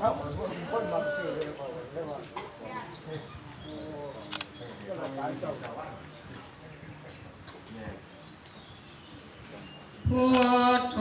ถ้าคนคนมาซื้อเลยก็เรียว่าก็หลายเจ้าชาวพุทโธ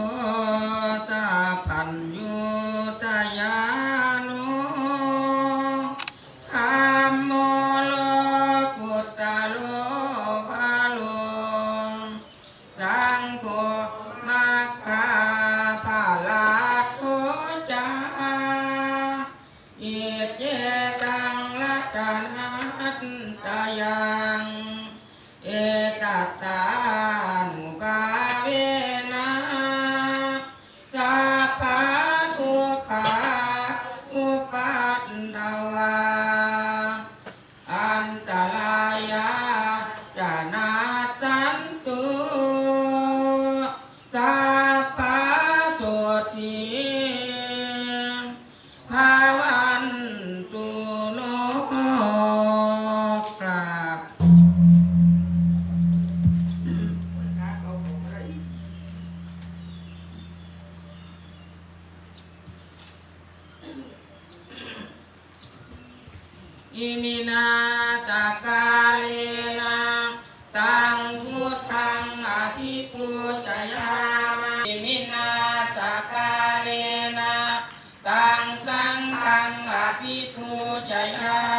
อิมินาจักกาเรนาตังพุทธังอภิปูชยามาอิมินาจักกาเรนาตังกังคังอภิปูชยา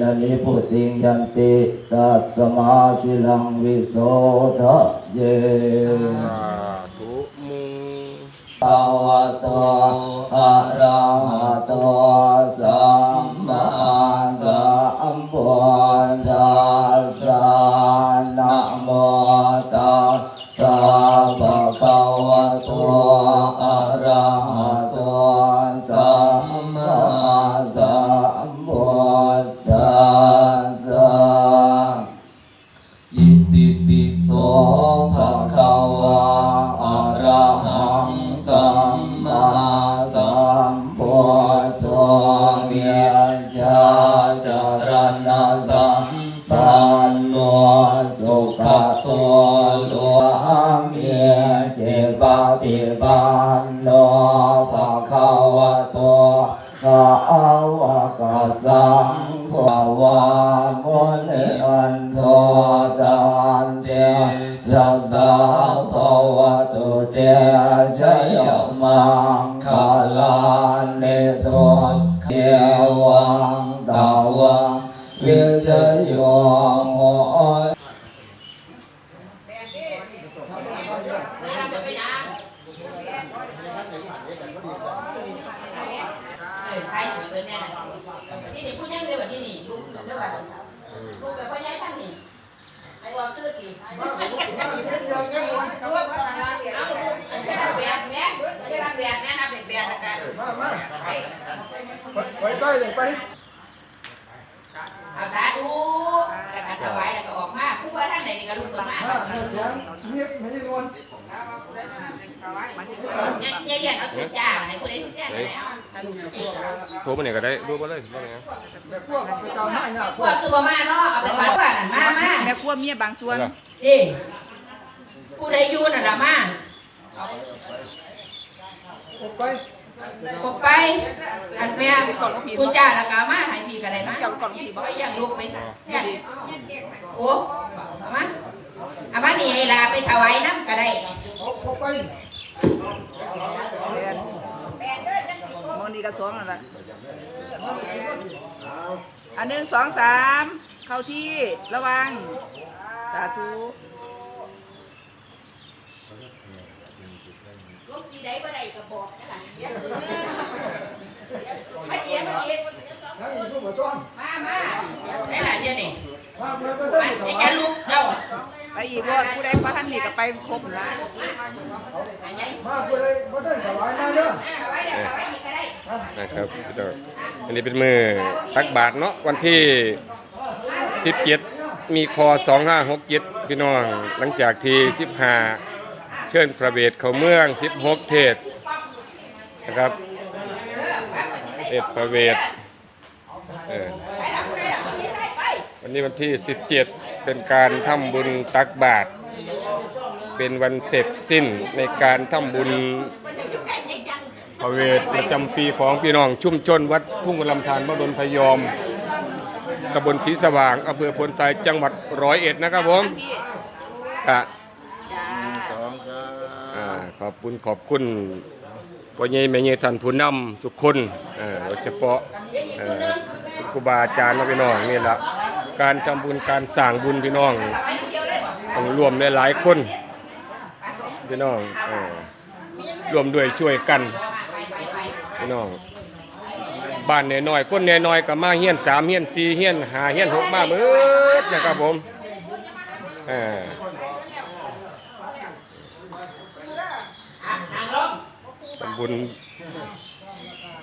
นะนิพุติงยันติตัสสมาธิลังวิโสทะเยสาธุมุงภาวะโตอะระหะโตสัมมาสัมพุทธัสสะนะโม ขโตโลเมียเจปฏิปันโนภะคะวะโตข้าวะกะสังขวามุนิอันโทตานเตจัสสะภวะตุเตชะยมังคาลานิโทเทวังตาวังวิชโยโม ใครอยู่เป็นแน่ที่นี่พูดยังเดียวที่นี่ลูกเรื่องอะไรลูกแบบพ่อใหญ่ทั้งนี่ไอ้ว่าซื้อกี่เอาลูกจะรับแบบแม่จะรับแบบแม่นะเป็นแบบนะครับ มามา ไปไปเลยไปเอาสาธุแล้วก็ถวายแล้วก็ออกมาผู้ว่าท่านไหนนี่ก็รู้ตัวมากเสียงเงียบไม่ได้นวล เนี่ยเนี่ยเอาทุกจ้าให้ผู้ใดทุกจ้าแล้วโทรมาเนี่ยก็ได้รูปมาเลยว่าไงแบบพวกไปตามหน้าเนี่ยพพววกกคือบ่มาเนาะเอาไปปัดว่านั่นมามาแม่ครัวเมียบางส่วนดิผู้ใดอยู่นั่นล่ะมาออกไปกบไป อันแม่คุณจ้าแล้วก็มาให้พี่ก็ได้มาเจ้าก่อนผีบ่ก็ยังลูกไปเนี่ยโอ้เอามาเอามานี่ให้ลาไปถวายน้ำก็ได้ออกออกไป แม่นมองนี่ก็สองนั่นแหละอันหนึ่งสองสามเข้าที่ระวัง สาธุลูกที่ใดบ่ได้ก็บอกนั่นล่ะมาเอียมาเอียนั่งอยู่ก็บมาซ่อนมามาได้หลายเดือนนี่มาเมื่อเมื่อไปเมื่อไอ้แกลูกเจ้า ไปอีกรอดผู้ใดพระท่านนี่ก็ไปครบละอันนี้มาผู้ใดบ่ได้ถวายมาเด้อเอาไว้เดี๋ยวเอาไว้อีกก็ได้นะครับพี่น้องอันนี้เป็นมือตักบาทเนาะวันที่17มีคอ2567พี่น้อง หลังจากที่15เชิญพระเวทเข้าเมือง16เทศนะครับเทศพระเวทเออไปหลังไปหลังไปไปวันนี้วันที่17เป็นการทำบุญตักบาตรเป็นวันเสร็จสิ้นในการทำบุญพระเวทประจำปีของพี่น้องชุ่มชนวัดทุ่งลำธารมดลพยอมตำบลศรีสว่างอำเภอพลไซจังหวัดร้อยเอ็ดนะครับผมอะอ่าขอบคุณขอบคุณพ่อใหญ่แม่ใหญ่ท่านผู้นำสุขคนเอ่อโดยเฉพาะเอ่อครูบาอาจารย์นะพี่น้องนี่ละ การทำบุญการสร้างบุญพี่น้องต้องรวมหลายๆคนพี่น้องรวมด้วยช่วยกันพี่น้องบ้านน้อยคนน้อยๆก็มาเฮียนสามเฮียนสี่เฮียนห้าเฮียนหกมาเบิดนะครับผมทำบุญ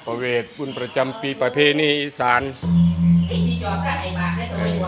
ประเวทบุญประจำปีประเพณีอีสานไอ้สีจอบกันไอ้บาทได้ไอ้หัวกันแต่ควา ม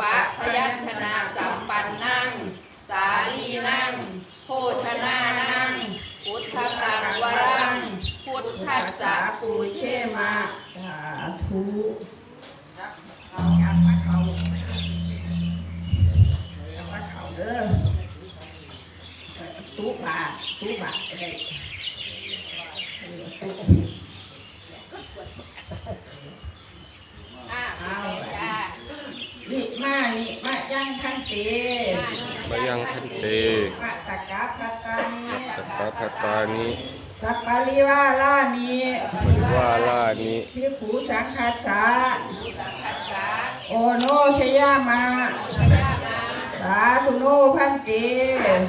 ปะพยัญชนะสัมปันนังสาลีนังโภชนานังพุทธตังวรัง พุทธัสสะปูเชมาสาธุเด้อตู้บาทตู้บาทอะไรอ้าวจ้า ลิมานิมายังคันเตมายังทันเตมาตะกาพัตตานิตักกะพัตตานิสัปปะริวาลานิปริวาลานิพิขูสังคัสสะขัสสาโอโนชยามาพยามาสาธุโนพันเต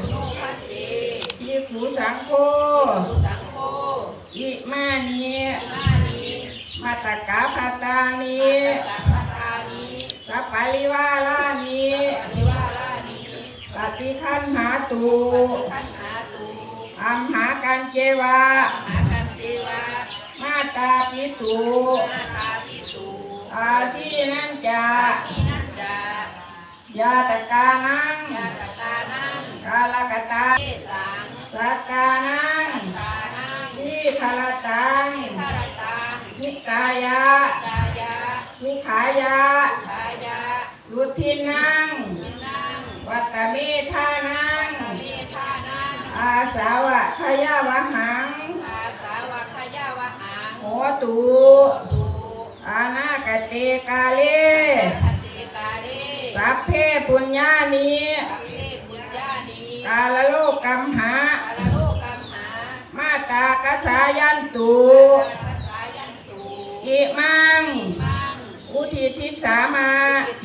โนพันเตพิขูสังโฆสังโฆอิมานิมานีมาตะกาพัตตานิสัพพทานีสัปปะริวาลานิปริวาลานีป ฏิคันหาตุขันหาตูอัมหากันเจวาหากันเทวามาตาปิตุมาตาพิสูอาที่นั่นจะที่นั่นจะยาตกานังยาตกานังกาลกตาเทสังสัตตานังตานังที่คลตังทารตังนิกายะ กายะสุขายะ กายะ สุทินัง ทินัง วัตเมธานังตเมธานังอาสาวะขยาวหังอาสาวะขยาวหังโหตุตูอานากเตกาเลคติกาเลสัพเพปุญญานิสัพเพปุญญานีกาลโลกัมหากาลโลกัมหา มาตากสายันตุภาษายันตูอิมังมัง อุทิทิสามากิต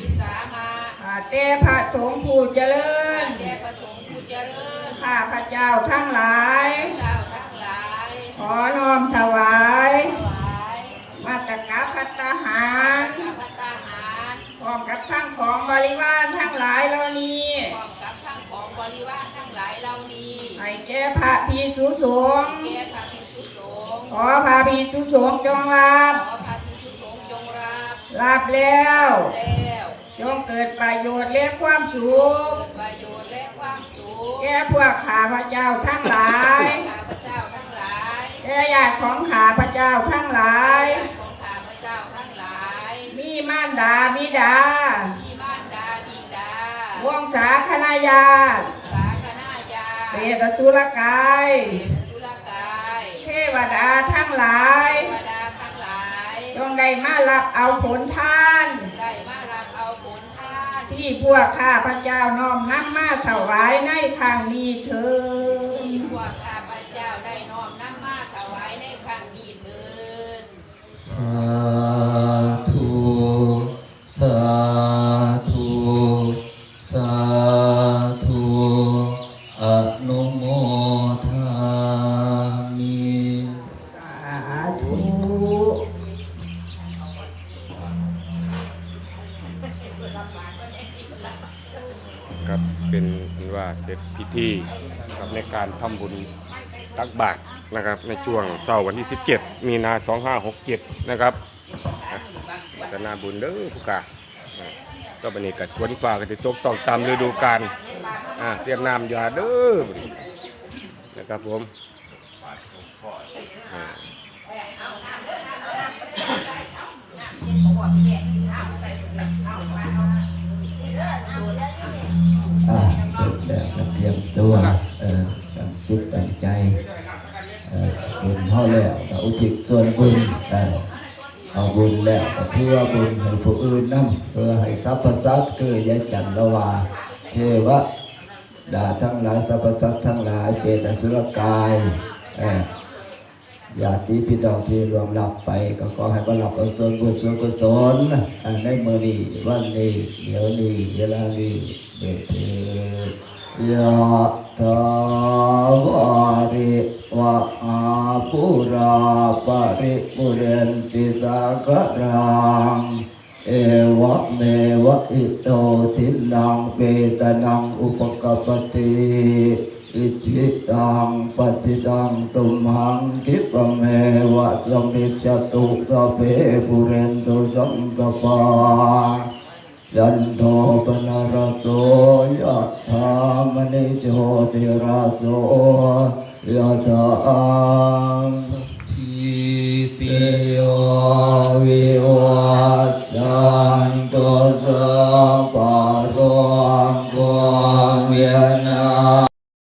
ิสามาอา เตพระสงฆ์ผู้เจริญ แด่ประสงค์ผู้เจริญข้าพระเจ้าทั้งหลาย เจ้าทั้งหลายขอน้อมถวายถวายมาตกาพัตตาหาร ข้าพเจ้าหารพร้อมกับทั้งของบริวารทั้งหลายเหล่านี้พร้อมกับทั้งของบริวารทั้งหลายเหล่านี้ให้แก่พระภิกษุสงฆ์แก่พระภิกษุสงฆ์ขอพระภิกษุสงฆ์จงรับขอพระภิกษุสงฆ์จงรับรับแล้วแล้ว จงเกิดประโยชน์และความสุขประโยชน์และความสุขแก่พวกข้าพระเจ้าทั้งหลายข้าพเจ้าทั้งหลายแก่ญาติของข้าพระเจ้าทั้งหลายของข้าพเจ้าทั้งหลาย มีมารดาบิดามีบ้านดาดินดาวงศาคณาญาติสาคณาญาเปรตสุรกายเดชสุรกายเทวดาทั้งหลายเทวมารับเอาผลทานได้มารับเอาผลทาน ที่พวกข้าพระเจ้าน้อมนำมาถวายในครั้งนี้เถิดที่พวกข้าพระเจ้าได้น้อมนำมาถวายในครั้งนี้เถิดสาธุสาธุ สาธุ อนุโมทามิ สาธุ ครับเป็นอันว่า เสร็จพิธีนะครับในการทำบุญตักบาตรนะครับ ในช่วงเสาร์วันที่ 17 มีนา2567 นะครับอะพัฒนาบุญเด้อผู้กาก็บันนี้กัดฝนฟ้าก็จะตกต้องตามฤดูกาลเตรียมน้ำยาเด้อนะครับผมอะ เตรียตัวเออตั้งจิตตั้งใจเออบุญเท่าแล้วก็อุทิศส่วนบุญเออเอาบุญแล้วก็เพื่อบุญให้ผู้อื่นนำเพื่อให้สรรพสัตว์คือยายจันละวาเทวะดาทั้งหลายสรรพสัตว์ทั้งหลายเป็นอสุรกายเออญาติพี่น้องที่รวมรับไป ก็ขอให้บรรลับอาส่วนบุญส่วนกุศลในมือนี้วันนี้เดี๋ยวนี้เวลานี้เด็ดเถิด ยะถาวาริวะอาปุราปริปุเรนติสากะรังเอวะเมวะอิโตทินังเปตนังอุปกปปติอิจิตังปฏิตังตุมหังคิปเมวะสมมิจตุสเพปุเรนตุสังกปา ยันโทปนารโสยัตถามณิโชติราโสยะถาสัพพิติโยวิวัจจันโตสัพพะโรโกเวนะ